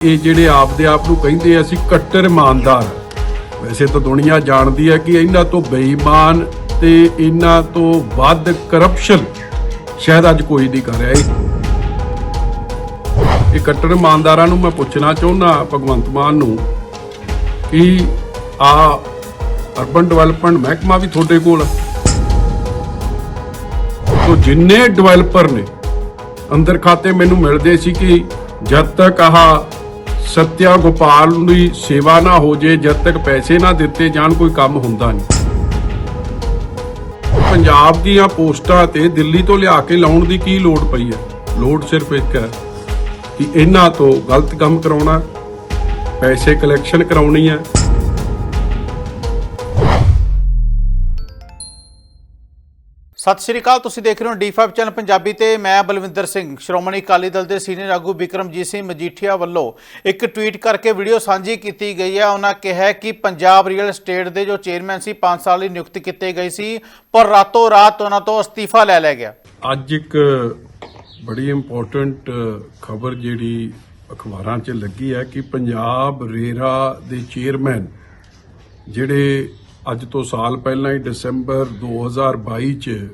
ਇਹ ਜਿਹੜੇ ਆਪਦੇ ਆਪ ਨੂੰ ਕਹਿੰਦੇ ਆ, ਅਸੀਂ ਕੱਟਰ ਇਮਾਨਦਾਰ ਵੈਸੇ ਤਾਂ ਦੁਨੀਆ ਜਾਣਦੀ ਹੈ ਕਿ ਇਹਨਾਂ ਤੋਂ ਬੇਈਮਾਨ ਤੇ ਇਹਨਾਂ ਤੋਂ ਵੱਧ ਕਰਪਸ਼ਨ ਸ਼ਾਇਦ ਅੱਜ ਕੋਈ ਨਹੀਂ ਕਰ ਰਿਹਾ ਇਹ। ਇਹ ਕੱਟਰ ਇਮਾਨਦਾਰਾਂ ਨੂੰ ਮੈਂ ਪੁੱਛਣਾ ਚਾਹੁੰਦਾ ਭਗਵੰਤ ਮਾਨ ਨੂੰ, ਕਿ ਆ ਅਰਬਨ ਡਿਵੈਲਪਮੈਂਟ ਮਹਿਕਮਾ ਵੀ ਤੁਹਾਡੇ ਕੋਲ ਆ? ਜਿੰਨੇ ਡਿਵੈਲਪਰ ਨੇ, ਅੰਦਰ ਖਾਤੇ ਮੈਨੂੰ ਮਿਲਦੇ ਸੀ ਕਿ ਜਦ ਤੱਕ ਆਹ ਸਤਿਆ ਗੋਪਾਲ ਦੀ ਸੇਵਾ ਨਾ ਹੋ ਜੇ, ਜਦ ਤੱਕ ਪੈਸੇ ਨਾ ਦਿੱਤੇ ਜਾਣ, ਕੋਈ ਕੰਮ ਹੁੰਦਾ ਨਹੀਂ। ਪੰਜਾਬ ਦੀਆਂ ਪੋਸਟਾਂ ਤੇ ਦਿੱਲੀ ਤੋਂ ਲਿਆ ਕੇ ਲਾਉਣ ਦੀ ਕੀ ਲੋੜ ਪਈ ਹੈ? ਲੋੜ ਸਿਰਫ ਇੱਕ ਹੈ ਕਿ ਇਹਨਾਂ ਤੋਂ ਗਲਤ ਕੰਮ ਕਰਾਉਣਾ, ਪੈਸੇ ਕਲੈਕਸ਼ਨ ਕਰਾਉਣੀ ਹੈ। ਸਤਿ ਸ਼੍ਰੀ ਅਕਾਲ, ਤੁਸੀਂ ਦੇਖ ਰਹੇ ਹੋ ਡੀ5 ਚੈਨਲ ਪੰਜਾਬੀ ਤੇ ਮੈਂ ਬਲਵਿੰਦਰ ਸਿੰਘ। ਸ਼੍ਰੋਮਣੀ ਅਕਾਲੀ ਦਲ ਦੇ ਸੀਨੀਅਰ ਆਗੂ ਵਿਕਰਮਜੀਤ ਸਿੰਘ ਮਜੀਠੀਆ ਵੱਲੋਂ ਇੱਕ ਟਵੀਟ ਕਰਕੇ ਵੀਡੀਓ ਸਾਂਝੀ ਕੀਤੀ ਗਈ ਹੈ। ਉਹਨਾਂ ਕਿਹਾ ਕਿ ਪੰਜਾਬ ਰੀਅਲ ਏਸਟੇਟ ਦੇ ਜੋ ਚੇਅਰਮੈਨ ਸੀ 5 ਸਾਲ ਲਈ ਨਿਯੁਕਤ ਕੀਤੇ ਗਏ ਸੀ, ਪਰ ਰਾਤੋਂ ਰਾਤ ਉਹਨਾਂ ਤੋਂ ਅਸਤੀਫਾ ਲੈ ਲਿਆ ਗਿਆ। ਅੱਜ ਇੱਕ ਬੜੀ ਇੰਪੋਰਟੈਂਟ ਖਬਰ ਜਿਹੜੀ ਅਖਬਾਰਾਂ 'ਚ ਲੱਗੀ ਹੈ ਕਿ ਪੰਜਾਬ ਰੇਰਾ ਦੇ ਚੇਅਰਮੈਨ ਜਿਹੜੇ ਅੱਜ ਤੋਂ ਸਾਲ ਪਹਿਲਾਂ ਹੀ ਦਸੰਬਰ 2022 ਚ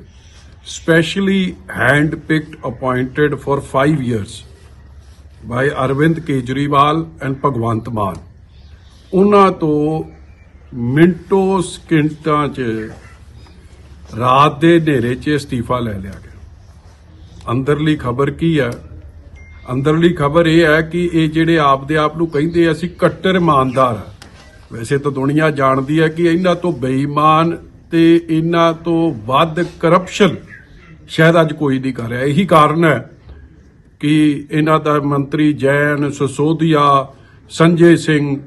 specially hand picked appointed for 5 years by Arvind Kejriwal and Bhagwant Mann ਉਹਨਾਂ ਤੋਂ ਮਿੰਟੋ ਸਕਿੰਟਾਂ 'ਚ ਰਾਤ ਦੇ ਹਨੇਰੇ 'ਚ ਅਸਤੀਫਾ ਲੈ ਲਿਆ ਗਿਆ। ਅੰਦਰਲੀ ਖਬਰ ਕੀ ਹੈ? ਅੰਦਰਲੀ ਖਬਰ ਇਹ ਹੈ ਕਿ ਇਹ ਜਿਹੜੇ ਆਪਦੇ ਆਪ ਨੂੰ ਕਹਿੰਦੇ ਆ, ਅਸੀਂ ਕੱਟਰ ਇਮਾਨਦਾਰ ਆ। ਵੈਸੇ ਤਾਂ ਦੁਨੀਆ ਜਾਣਦੀ ਹੈ ਕਿ ਇਹਨਾਂ ਤੋਂ ਬੇਈਮਾਨ ਤੇ ਇਹਨਾਂ ਤੋਂ ਵੱਧ ਕਰਪਸ਼ਨ ਸ਼ਾਇਦ ਅੱਜ ਕੋਈ ਨਹੀਂ ਕਰ ਰਿਹਾ। ਇਹੀ ਕਾਰਨ ਹੈ ਕਿ ਇਹਨਾਂ ਦਾ ਮੰਤਰੀ ਜੈਨ ਸਸੋਦੀਆ, ਸੰਜੇ ਸਿੰਘ,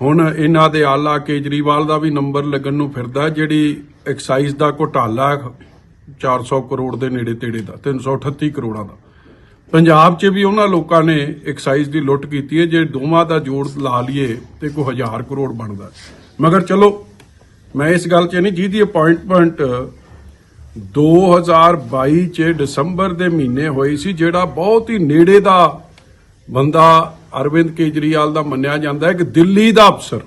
ਹੁਣ ਇਹਨਾਂ ਦੇ ਆਲਾ ਕੇਜਰੀਵਾਲ ਦਾ ਵੀ ਨੰਬਰ ਲੱਗਣ ਨੂੰ ਫਿਰਦਾ, ਜਿਹੜੀ ਐਕਸਾਈਜ਼ ਦਾ ਘੁਟਾਲਾ 400 ਕਰੋੜ ਦੇ ਨੇੜੇ ਤੇੜੇ ਦਾ 338 ਕਰੋੜਾਂ ਦਾ। ਪੰਜਾਬ 'ਚ ਵੀ ਉਹਨਾਂ ਲੋਕਾਂ ਨੇ ਐਕਸਾਈਜ਼ ਦੀ ਲੁੱਟ ਕੀਤੀ ਹੈ। ਜੇ ਦੋਵਾਂ ਦਾ ਜੋੜ ਲਾ ਲਈਏ ਤੇ ਕੋਈ ਹਜ਼ਾਰ ਕਰੋੜ ਬਣਦਾ ਮਗਰ ਚਲੋ, ਮੈਂ ਇਸ ਗੱਲ 'ਚ ਨਹੀਂ, ਜਿਹਦੀ ਅਪਾਇੰਟਮੈਂਟ 2022 ਚ ਦਸੰਬਰ ਦੇ ਮਹੀਨੇ ਹੋਈ ਸੀ, ਜਿਹੜਾ ਬਹੁਤ ਹੀ ਨੇੜੇ ਦਾ ਬੰਦਾ ਅਰਵਿੰਦ ਕੇਜਰੀਵਾਲ ਦਾ ਮੰਨਿਆ ਜਾਂਦਾ ਹੈ ਕਿ ਦਿੱਲੀ ਦਾ ਅਫਸਰ।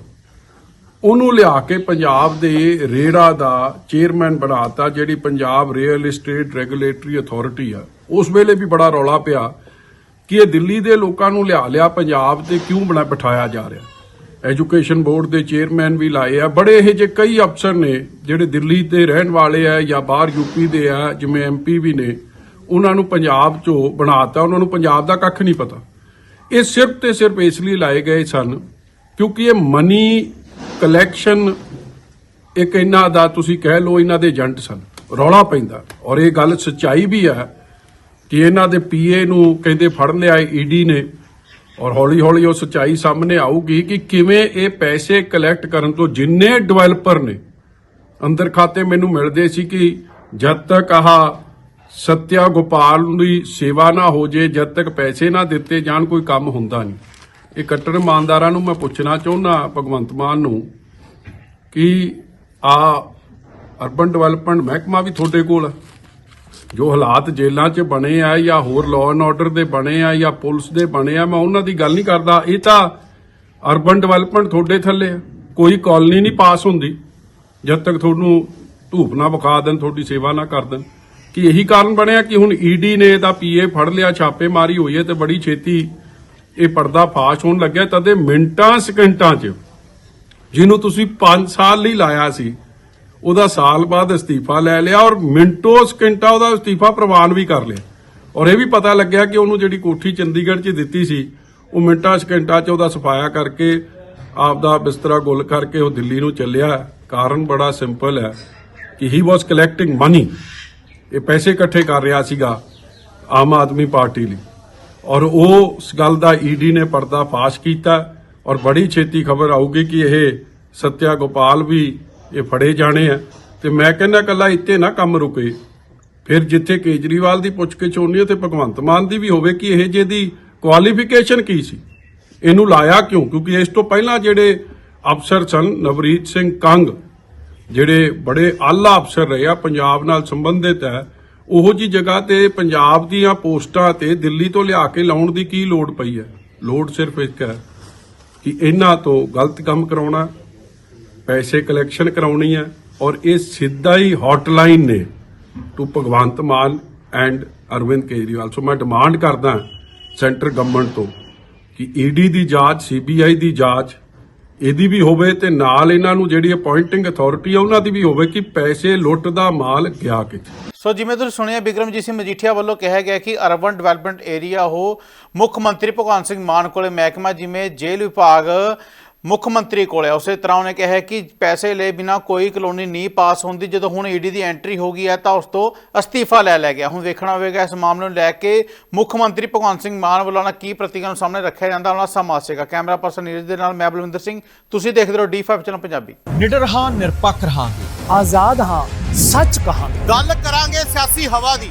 ਉਹਨੂੰ ਲਿਆ ਕੇ ਪੰਜਾਬ ਦੇ ਰੇੜਾ ਦਾ ਚੇਅਰਮੈਨ ਬਣਾਤਾ, ਜਿਹੜੀ Punjab real estate regulatory authority ਆ। ਉਸ ਵੇਲੇ ਵੀ ਬੜਾ ਰੌਲਾ ਪਿਆ ਕਿ ਇਹ ਦਿੱਲੀ ਦੇ ਲੋਕਾਂ ਨੂੰ ਲਿਆ ਲਿਆ ਪੰਜਾਬ ਤੇ ਕਿਉਂ ਬਣਾ ਬਿਠਾਇਆ ਜਾ ਰਿਹਾ। ਐਜੂਕੇਸ਼ਨ ਬੋਰਡ ਦੇ ਚੇਅਰਮੈਨ ਵੀ ਲਾਏ ਆ। ਬੜੇ ਇਹ ਜੇ ਕਈ ਅਫਸਰ ਨੇ ਜਿਹੜੇ ਦਿੱਲੀ ਤੇ ਰਹਿਣ ਵਾਲੇ ਆ ਜਾਂ ਬਾਹਰ ਯੂਪੀ ਦੇ ਆ, ਜਿਵੇਂ ਐਮਪੀ ਵੀ ਨੇ, ਉਹਨਾਂ ਨੂੰ ਪੰਜਾਬ ਚੋਂ ਬਣਾਤਾ। ਉਹਨਾਂ ਨੂੰ ਪੰਜਾਬ ਦਾ ਕੱਖ ਨਹੀਂ ਪਤਾ। ਇਹ ਸਿਰਫ ਤੇ ਸਿਰਫ ਇਸ ਲਈ ਲਾਏ ਗਏ ਸਨ ਕਿਉਂਕਿ ਇਹ ਮਨੀ ਕਲੈਕਸ਼ਨ ਇੱਕ ਇਹਨਾਂ ਦਾ ਤੁਸੀਂ ਕਹਿ ਲਓ ਇਹਨਾਂ ਦੇ ਏਜੰਟ ਸਨ, ਰੌਲਾ ਪੈਂਦਾ। ਔਰ ਇਹ ਗੱਲ ਸੱਚਾਈ ਵੀ ਹੈ ਕਿ ਇਹਨਾਂ ਦੇ ਪੀਏ ਨੂੰ ਕਹਿੰਦੇ ਫੜ ਲਿਆ ਈਡੀ ਨੇ ਔਰ ਹੌਲੀ ਹੌਲੀ ਉਹ ਸੱਚਾਈ ਸਾਹਮਣੇ ਆਊਗੀ ਕਿ ਕਿਵੇਂ ਇਹ ਪੈਸੇ ਕਲੈਕਟ ਕਰਨ ਤੋਂ ਜਿੰਨੇ ਡਿਵੈਲਪਰ ਨੇ, ਅੰਦਰ ਖਾਤੇ ਮੈਨੂੰ ਮਿਲਦੇ ਸੀ ਕਿ ਜਦ ਤੱਕ ਆਹ ਸਤਿਆ ਗੋਪਾਲ ਦੀ ਸੇਵਾ ਨਾ ਹੋ ਜੇ, ਜਦ ਤੱਕ ਪੈਸੇ ਨਾ ਦਿੱਤੇ ਜਾਣ, ਕੋਈ ਕੰਮ ਹੁੰਦਾ ਨਹੀਂ। ਇਹ ਕੱਟੜ ਇਮਾਨਦਾਰਾਂ ਨੂੰ ਮੈਂ ਪੁੱਛਣਾ ਚਾਹੁੰਦਾ ਭਗਵੰਤ ਮਾਨ ਨੂੰ, ਕਿ ਆ ਅਰਬਨ ਡਿਵੈਲਪਮੈਂਟ ਮਹਿਕਮਾ ਵੀ ਤੁਹਾਡੇ ਕੋਲ ਜੋ ਹਾਲਾਤ ਜੇਲ੍ਹਾਂ 'ਚ ਬਣੇ ਆ ਜਾਂ ਹੋਰ ਲਾਅ ਐਂਡ ਆਰਡਰ ਦੇ ਬਣੇ ਆ ਜਾਂ ਪੁਲਿਸ ਦੇ ਬਣੇ ਆ, ਮੈਂ ਉਹਨਾਂ ਦੀ ਗੱਲ ਨਹੀਂ ਕਰਦਾ। ਇਹ ਤਾਂ ਅਰਬਨ ਡਿਵੈਲਪਮੈਂਟ ਤੁਹਾਡੇ ਥੱਲੇ ਆ ਕੋਈ ਕਾਲਨੀ ਨਹੀਂ ਪਾਸ ਹੁੰਦੀ। ਜਦ ਤੱਕ ਤੁਹਾਨੂੰ ਧੂਪ ਨਾ ਵਿਖਾ ਦੇਣ, ਤੁਹਾਡੀ ਸੇਵਾ ਨਾ ਕਰ ਦੇਣ। ਕਿ ਇਹੀ ਕਾਰਨ ਬਣਿਆ ਕਿ ਹੁਣ ਈਡੀ ਨੇ ਇਹਦਾ ਪੀਏ ਫੜ ਲਿਆ ਛਾਪੇਮਾਰੀ ਹੋਈ ਹੈ ਤੇ ਬੜੀ ਛੇਤੀ ਇਹ ਪਰਦਾ ਫਾਸ਼ ਹੋਣ ਲੱਗਿਆ ਤਦੇ ਮਿੰਟਾਂ, ਸਕਿੰਟਾਂ 'ਚ। ਜਿਹਨੂੰ ਤੁਸੀਂ 5 ਸਾਲ ਲਈ ਲਾਇਆ ਸੀ, ਉਹਦਾ ਸਾਲ ਬਾਅਦ ਅਸਤੀਫਾ ਲੈ ਲਿਆ ਔਰ ਮਿੰਟੋ, ਸਕਿੰਟਾ ਉਹਦਾ ਅਸਤੀਫਾ ਪ੍ਰਵਾਨ ਵੀ ਕਰ ਲਿਆ। ਔਰ ਇਹ ਵੀ ਪਤਾ ਲੱਗਿਆ ਕਿ ਉਹਨੂੰ ਜਿਹੜੀ ਕੋਠੀ ਚੰਡੀਗੜ੍ਹ 'ਚ ਦਿੱਤੀ ਸੀ, ਉਹ ਮਿੰਟਾਂ, ਸਕਿੰਟਾਂ 'ਚ ਉਹਦਾ ਸਫਾਇਆ ਕਰਕੇ ਆਪਦਾ ਬਿਸਤਰਾ ਗੁੱਲ ਕਰਕੇ ਉਹ ਦਿੱਲੀ ਨੂੰ ਚੱਲਿਆ। ਕਾਰਨ ਬੜਾ ਸਿੰਪਲ ਹੈ ਕਿ ਹੀ ਵਾਸ ਕਲੈਕਟਿੰਗ ਮਨੀ ਇਹ ਪੈਸੇ ਇਕੱਠੇ ਕਰ ਰਿਹਾ ਸੀਗਾ ਆਮ ਆਦਮੀ ਪਾਰਟੀ ਲਈ। ਔਰ ਉਹ ਉਸ ਗੱਲ ਦਾ ਈਡੀ ਨੇ ਪਰਦਾ ਫਾਸ਼ ਕੀਤਾ ਔਰ ਬੜੀ ਛੇਤੀ ਖਬਰ ਆਊਗੀ ਕਿ ਇਹ ਸਤਿਆ ਗੋਪਾਲ ਵੀ ਇਹ ਫੜੇ ਜਾਣੇ ਆ। ਤੇ ਮੈਂ ਕਹਿੰਦਾ ਕੱਲਾ ਇੱਥੇ ਨਾ ਕੰਮ ਰੁਕੇ। ਫਿਰ ਜਿੱਥੇ ਕੇਜਰੀਵਾਲ ਦੀ ਪੁੱਛਗਿੱਛ ਕੇ ਹੈ ਤੇ ਭਗਵੰਤ ਮਾਨ ਦੀ ਵੀ ਹੋਵੇ ਕਿ ਇਹ ਜਿਹਦੀ ਕੁਆਲੀਫਿਕੇਸ਼ਨ ਕੀ ਸੀ? ਇਹਨੂੰ ਲਾਇਆ ਕਿਉਂ? ਕਿਉਂਕਿ ਇਸ ਤੋਂ ਪਹਿਲਾਂ ਜਿਹੜੇ ਅਫਸਰ ਸਨ ਨਵਰੀਤ ਸਿੰਘ ਕੰਗ, ਜਿਹੜੇ ਬੜੇ ਆਲਾ ਅਫਸਰ ਰਹੇ ਆ ਪੰਜਾਬ ਨਾਲ ਸੰਬੰਧਿਤ ਹੈ ਉਹੋ ਜੀ ਜਗ੍ਹਾ ਤੇ ਪੰਜਾਬ ਦੀਆਂ ਪੋਸਟਾਂ ਤੇ ਦਿੱਲੀ ਤੋਂ ਲਿਆ ਕੇ ਲਾਉਣ ਦੀ ਕੀ ਲੋੜ ਪਈ ਹੈ? ਲੋੜ ਸਿਰਫ ਇੱਕ ਹੈ ਕਿ ਇਹਨਾਂ ਤੋਂ ਗਲਤ ਕੰਮ ਕਰਾਉਣਾ, ਪੈਸੇ ਕਲੈਕਸ਼ਨ ਕਰਾਉਣੀ ਹੈ ਔਰ ਇਹ ਸਿੱਧਾ ਹੀ ਹੌਟਲਾਈਨ ਨੇ to Bhagwant Mann and Arvind Kejriwal. So ਮੈਂ ਡਿਮਾਂਡ ਕਰਦਾ ਸੈਂਟਰ ਗਵਰਨਮੈਂਟ ਤੋਂ ਕਿ ਈਡੀ ਦੀ ਜਾਂਚ ਸੀਬੀਆਈ ਦੀ ਜਾਂਚ ਇਹਦੀ ਵੀ ਹੋਵੇ ਤੇ ਨਾਲ ਇਹਨਾਂ ਨੂੰ ਜਿਹੜੀ ਅਪਾਇੰਟਿੰਗ ਅਥਾਰਟੀ ਆ, ਉਹਨਾਂ ਦੀ ਵੀ ਹੋਵੇ ਕਿ ਪੈਸੇ ਲੁੱਟ ਦਾ ਮਾਲ ਗਿਆ ਕਿੱਥੇ। ਸੋ ਜਿਵੇਂ ਤੁਸੀਂ ਸੁਣਿਆ, ਬਿਕਰਮਜੀਤ ਸਿੰਘ ਮਜੀਠੀਆ ਵੱਲੋਂ ਕਿਹਾ ਗਿਆ ਕਿ ਅਰਬਨ ਡਿਵੈਲਪਮੈਂਟ ਏਰੀਆ ਉਹ ਮੁੱਖ ਮੰਤਰੀ ਭਗਵੰਤ ਸਿੰਘ ਮਾਨ ਕੋਲੇ ਮਹਿਕਮਾ, ਜਿਵੇਂ ਜੇਲ੍ਹ ਵਿਭਾਗ ਮੁੱਖ ਮੰਤਰੀ ਕੋਲੇ ਆ। ਉਸੇ ਤਰ੍ਹਾਂ ਉਹਨੇ ਕਿਹਾ ਹੈ ਕਿ ਪੈਸੇ ਲਏ ਬਿਨਾ ਕੋਈ ਕਲੋਨੀ ਨਹੀਂ ਪਾਸ ਹੁੰਦੀ। ਜਦੋਂ ਹੁਣ ਈਡੀ ਦੀ ਐਂਟਰੀ ਹੋ ਗਈ ਹੈ ਤਾਂ ਉਸ ਤੋਂ ਅਸਤੀਫਾ ਲੈ ਲਿਆ ਗਿਆ। ਹੁਣ ਵੇਖਣਾ ਹੋਵੇਗਾ ਇਸ ਮਾਮਲੇ ਨੂੰ ਲੈ ਕੇ ਮੁੱਖ ਮੰਤਰੀ ਭਗਵੰਤ ਸਿੰਘ ਮਾਨ ਵੱਲੋਂ ਕੀ ਪ੍ਰਤੀਕਾਂ ਨੂੰ ਸਾਹਮਣੇ ਰੱਖਿਆ ਜਾਂਦਾ ਉਹਨਾਂ ਸਮਾਂ ਆਸੇਗਾ ਕੈਮਰਾ ਪਰਸਨ ਨੀਰਜ ਦੇ ਨਾਲ ਮੈਂ ਬਲਵਿੰਦਰ ਸਿੰਘ। ਤੁਸੀਂ ਦੇਖਦੇ ਰਹੋ D5 ਚੈਨਲ ਪੰਜਾਬੀ। ਨਿਡਰ ਹਾਂ ਨਿਰਪੱਖ ਰਹਾਂਗੇ। ਆਜ਼ਾਦ ਹਾਂ ਸੱਚ ਕਹਾਂਗੇ। ਗੱਲ ਕਰਾਂਗੇ ਸਿਆਸੀ ਹਵਾ ਦੀ।